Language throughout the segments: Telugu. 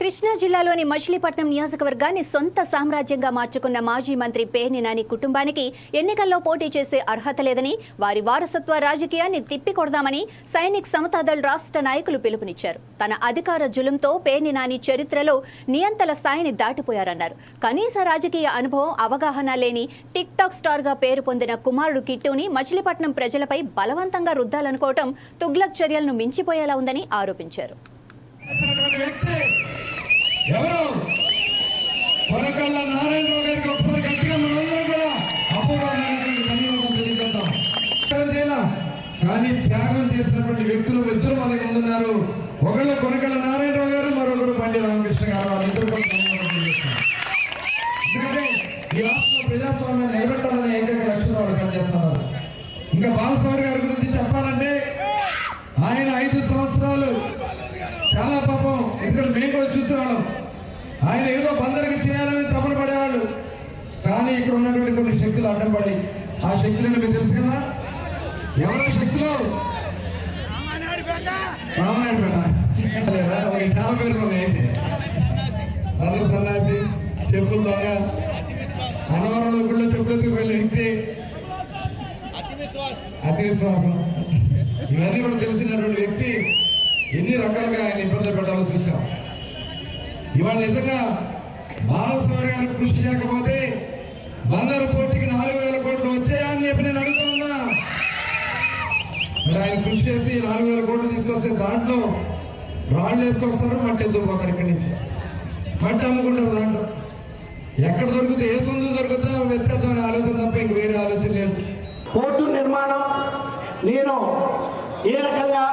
కృష్ణా జిల్లాలోని మచిలీపట్నం నియోజకవర్గాన్ని సొంత సామ్రాజ్యంగా మార్చుకున్న మాజీ మంత్రి పేర్ని నాని కుటుంబానికి ఎన్నికల్లో పోటీ చేసే అర్హత లేదని వారి వారసత్వ రాజకీయాన్ని తిప్పికొడదామని సైనిక్ సమతాదళ్ రాష్ట్ర నాయకులు పిలుపునిచ్చారు. తన అధికార జులంతో పేర్ని నాని చరిత్రలో నియంతల స్థాయిని దాటిపోయారన్నారు. కనీస రాజకీయ అనుభవం అవగాహన లేని టిక్ టాక్ స్టార్గా పేరు పొందిన కుమారుడు కిట్టుని మచిలీపట్నం ప్రజలపై బలవంతంగా రుద్దాలనుకోవటం తుగ్లక్ చర్యలను మించిపోయేలా ఉందని ఆరోపించారు. చెప్పినటువంటి వ్యక్తి ఎవరు? కొరకళ్ళ నారాయణరావు గారికి ఒకసారి గట్టిగా మనందరం కూడా అపూర్వమైనటువంటి ధన్యవాదం తెలియజేద్దాం. చేయాల? కానీ త్యాగం చేసినటువంటి వ్యక్తులు ఇద్దరు మనకి ముందున్నారు ఒకళ్ళు కొనకళ్ళ నారాయణరావు గారు మరొకరు బండి రామకృష్ణ గారు. వాళ్ళిద్దరు కూడా ఎందుకంటే ఈ రాష్ట్రంలో ప్రజాస్వామ్యాన్ని నిలబెట్టాలనే ఏకైక లక్ష్యంతో వాళ్ళు పనిచేస్తున్నారు. ఇంకా బాలస్వామి గారి గురించి చెప్పాలంటే ఆయన ఐదు సంవత్సరాలు ఎందుకంటే మేము కూడా చూసేవాళ్ళం. ఆయన ఏదో బందరికి చేయాలని తపన పడేవాళ్ళు. కానీ ఇక్కడ ఉన్నటువంటి కొన్ని శక్తులు అడ్డం పడాయి ఆ శక్తులను మీకు తెలుసు కదా? ఎవరో శక్తులు? రామనాయుడుపేట? ఓకే, చాలా పేర్లు ఉన్నాయి అయితే. అందరూ సన్నాసి చెప్పులు దొంగ అన్నవరంలో గుళ్ళో చెప్పులు ఎత్తుకు వెళ్ళిన వ్యక్తి. అతి విశ్వాసం ఇవన్నీ కూడా తెలిసినటువంటి వ్యక్తి. ఎన్ని రకాలుగా ఆయన ఇబ్బందులు పెట్టాలో చూసాం ఇవాళ నిజంగా బాలస్వామి గారు కృషి చేయకపోతే బందరు పోటీకి నాలుగు వేల కోట్లు వచ్చాయా అని చెప్పి నేను అడుగుతున్నా మరి ఆయన కృషి చేసి నాలుగు వేల కోట్లు తీసుకొస్తే దాంట్లో రాళ్ళు వేసుకొస్తారు మట్టి ఎత్తుకుపోతారు ఇక్కడి నుంచి. మట్టి అమ్ముకుంటారు దాంట్లో. ఎక్కడ దొరికితే ఏ సొంత దొరుకుతుందో వెతకద్దాం ఆలోచన తప్ప ఇంక వేరే ఆలోచన లేదు. కోర్టు నిర్మాణం నేను ఏ రకంగా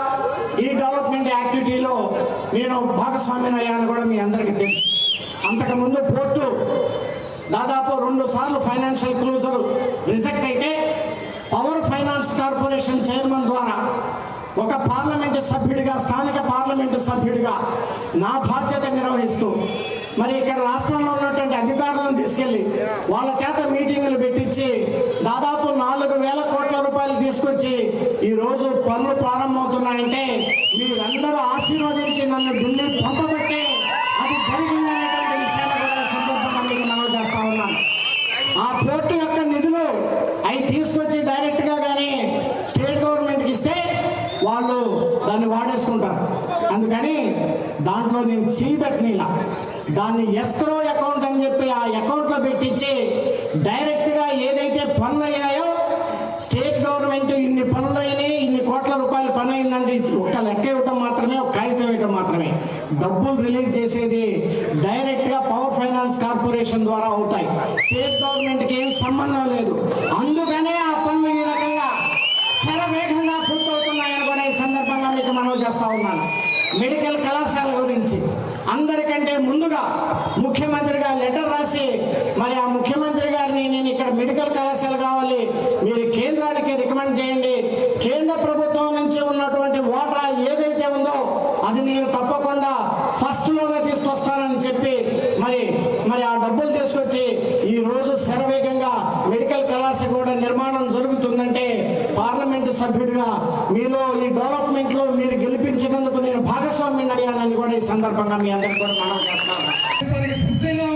ఈ డెవలప్మెంట్ యాక్టివిటీలో నేను భాగస్వామ్యం అయ్యాను కూడా మీ అందరికీ తెలుసు. అంతకుముందు పోర్టు దాదాపు రెండు సార్లు ఫైనాన్షియల్ క్లోజర్ రిజెక్ట్ అయితే పవర్ ఫైనాన్స్ కార్పొరేషన్ చైర్మన్ ద్వారా ఒక పార్లమెంటు సభ్యుడిగా స్థానిక పార్లమెంటు సభ్యుడిగా నా బాధ్యత నిర్వహిస్తూ మరి ఇక్కడ రాష్ట్రంలో ఉన్నటువంటి అధికారులను తీసుకెళ్ళి వాళ్ళ చేత మీటింగులు పెట్టించి దాదాపు నాలుగు వేల కోట్ల రూపాయలు తీసుకొచ్చి ఈరోజు పనులు ప్రారంభమవుతున్నాయంటే మీరందరూ ఆశీర్వదించి నన్ను ఢిల్లీ పంపబట్టే అది జరిగిందనేటువంటి విషయాన్ని కూడా సందర్భంగా మీకు మనవి చేస్తా ఉన్నాను. ఆ పోర్టు యొక్క నిధులు అవి తీసుకొచ్చి డైరెక్ట్గా కానీ స్టేట్ గవర్నమెంట్కి ఇస్తే వాళ్ళు దాన్ని వాడేసుకుంటారు. అందుకని దాంట్లో నేను చీపెట్టిన దాన్ని ఎస్క్రో అకౌంట్ అని చెప్పి ఆ అకౌంట్లో పెట్టించి డైరెక్ట్గా ఏదైతే పనులు అయ్యాయో గవర్నమెంట్ ఇన్ని పనులు అయినాయి ఇన్ని కోట్ల రూపాయలు పని అయిందంటే ఒక లెక్క ఇవ్వటం మాత్రమే ఒక కాగితం ఇవ్వటం మాత్రమే. డబ్బులు రిలీజ్ చేసేది డైరెక్ట్గా పవర్ ఫైనాన్స్ కార్పొరేషన్ ద్వారా అవుతాయి. స్టేట్ గవర్నమెంట్కి ఏం సంబంధం లేదు. అందుకనే ఆ పనులు ఈ రకంగా శరవేగంగా పూర్తవుతున్నాయని కూడా ఈ సందర్భంగా మీకు మనవి చేస్తా ఉన్నాను. మెడికల్ కళాశాల గురించి. అందరికంటే ముందుగా ముఖ్యమంత్రిగా లెటర్ రాసి మరి ఆ ముఖ్యమంత్రి గారిని నేను ఇక్కడ మెడికల్ కళాశాల కేంద్రానికి రికమెండ్ చేయండి. కేంద్ర ప్రభుత్వం నుంచి ఉన్నటువంటి ఓటా ఏదైతే ఉందో అది నేను తప్పకుండా ఫస్ట్లోనే తీసుకొస్తానని చెప్పి మరి మరి ఆ డబ్బులు తీసుకొచ్చి ఈ రోజు శరవేగంగా మెడికల్ కళాశాల కూడా నిర్మాణం జరుగుతుందంటే పార్లమెంటు సభ్యుడిగా మీలో ఈ డెవలప్మెంట్లో మీరు గెలిపించినందుకు నేను భాగస్వామ్యం అడిగానని కూడా ఈ సందర్భంగా మీ అందరికీ కూడా మనం చేస్తాను సిద్ధంగా